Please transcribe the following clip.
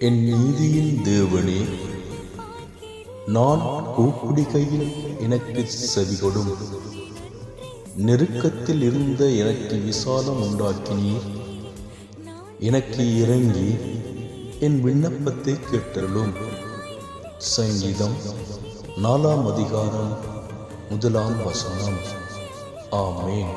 என் நீதியின் தேவனே நான் கூப்பிடுகையில் எனக்கு செவிகொடும் நெருக்கத்தில் இருந்த எனக்கு விசாலம் உண்டாக்கினீர். எனக்கு இறங்கி என் விண்ணப்பத்தை கேட்டருளும். சங்கீதம் நாலாம் அதிகாரம் முதலாம் வசனம். ஆமேன்.